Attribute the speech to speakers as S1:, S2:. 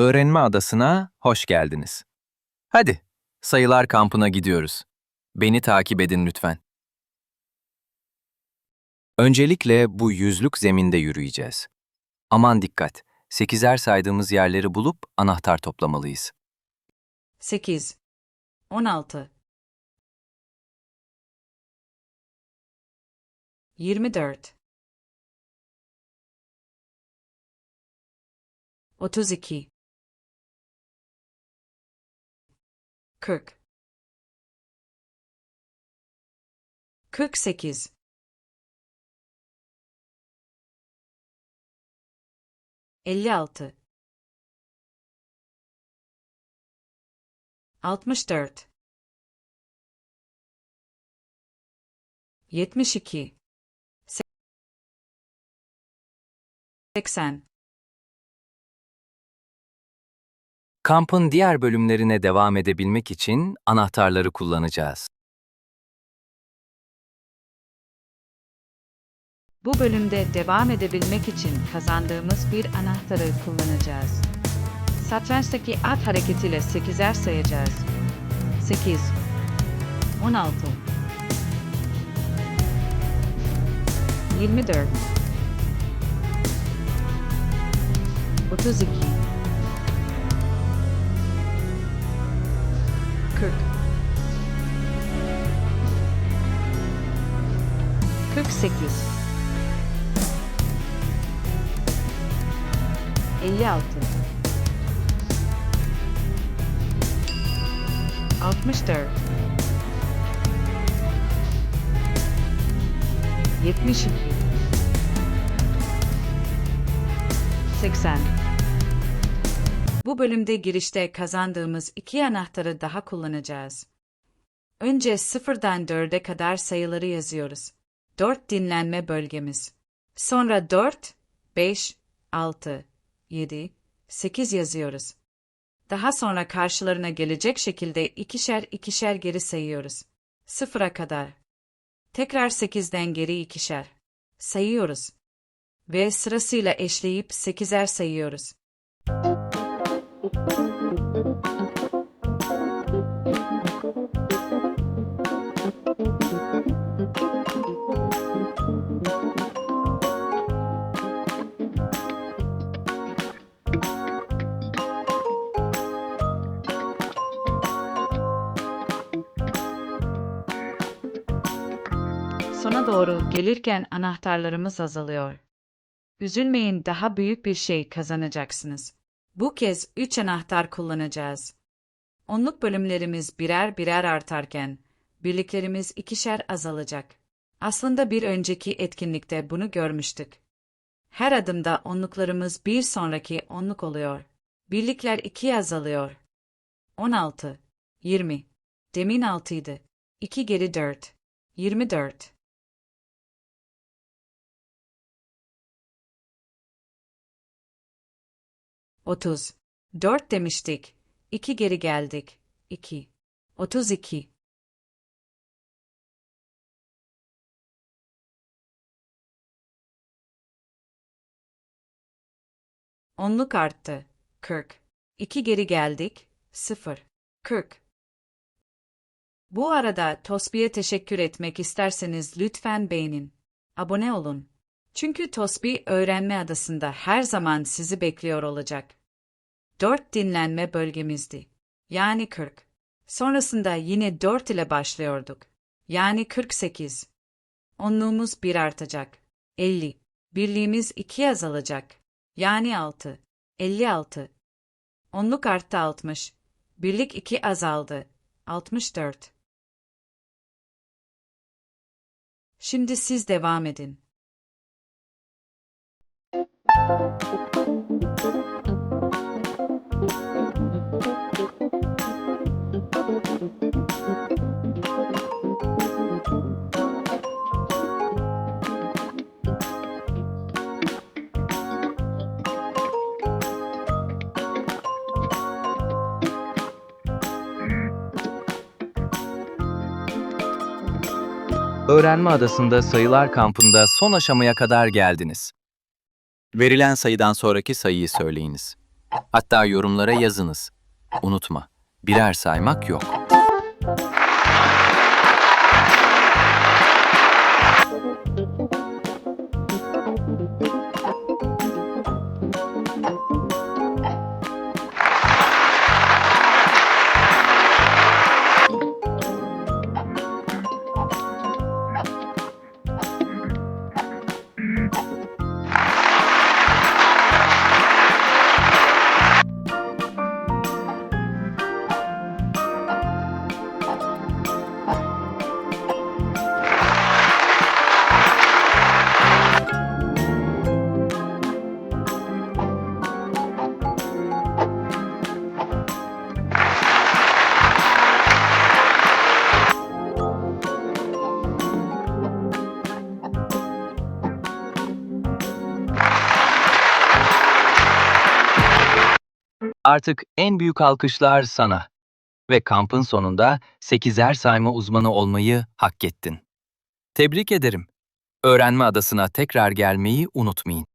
S1: Öğrenme Adası'na hoş geldiniz. Hadi, sayılar kampına gidiyoruz. Beni takip edin lütfen. Öncelikle bu yüzlük zeminde yürüyeceğiz. Aman dikkat, sekizer saydığımız yerleri bulup anahtar toplamalıyız.
S2: 8 16 24 32 40 48 56 64 72 80
S1: Kampın diğer bölümlerine devam edebilmek için anahtarları kullanacağız.
S2: Bu bölümde devam edebilmek için kazandığımız bir anahtarı kullanacağız. Satrançtaki at hareketiyle 8'er sayacağız. 8 16 24 32 40 48 56 64 72 80 Bu bölümde girişte kazandığımız iki anahtarı daha kullanacağız. Önce sıfırdan dörde kadar sayıları yazıyoruz. 4 dinlenme bölgemiz. Sonra 4, 5, 6, 7, 8 yazıyoruz. Daha sonra karşılarına gelecek şekilde ikişer ikişer geri sayıyoruz. Sıfıra kadar. Tekrar 8'den geri ikişer. Sayıyoruz. Ve sırasıyla eşleyip 8'er sayıyoruz. Sona doğru gelirken anahtarlarımız azalıyor. Üzülmeyin daha büyük bir şey kazanacaksınız. Bu kez 3 anahtar kullanacağız. Onluk bölümlerimiz birer birer artarken, birliklerimiz ikişer azalacak. Aslında bir önceki etkinlikte bunu görmüştük. Her adımda onluklarımız bir sonraki onluk oluyor. Birlikler ikiye azalıyor. 16, 20, demin 6 idi. 2 geri 4, 24. Otuz. Dört demiştik. İki geri geldik. İki. Otuz iki. Onluk arttı. Kırk. İki geri geldik. Sıfır. Kırk. Bu arada Tosbi'ye teşekkür etmek isterseniz lütfen beğenin. Abone olun. Çünkü Tosbi öğrenme adasında her zaman sizi bekliyor olacak. 4 dinlenme bölgemizdi. Yani 40. Sonrasında yine 4 ile başlıyorduk. Yani 48. Onluğumuz 1 artacak. 50. Birliğimiz 2 azalacak. Yani 6. 56. Onluk arttı 60. Birlik 2 azaldı. 64. Şimdi siz devam edin.
S1: Öğrenme Adası'nda sayılar kampında son aşamaya kadar geldiniz. Verilen sayıdan sonraki sayıyı söyleyiniz. Hatta yorumlara yazınız. Unutma, birer saymak yok. Artık en büyük alkışlar sana. Ve kampın sonunda 8'er sayma uzmanı olmayı hak ettin. Tebrik ederim. Öğrenme adasına tekrar gelmeyi unutmayın.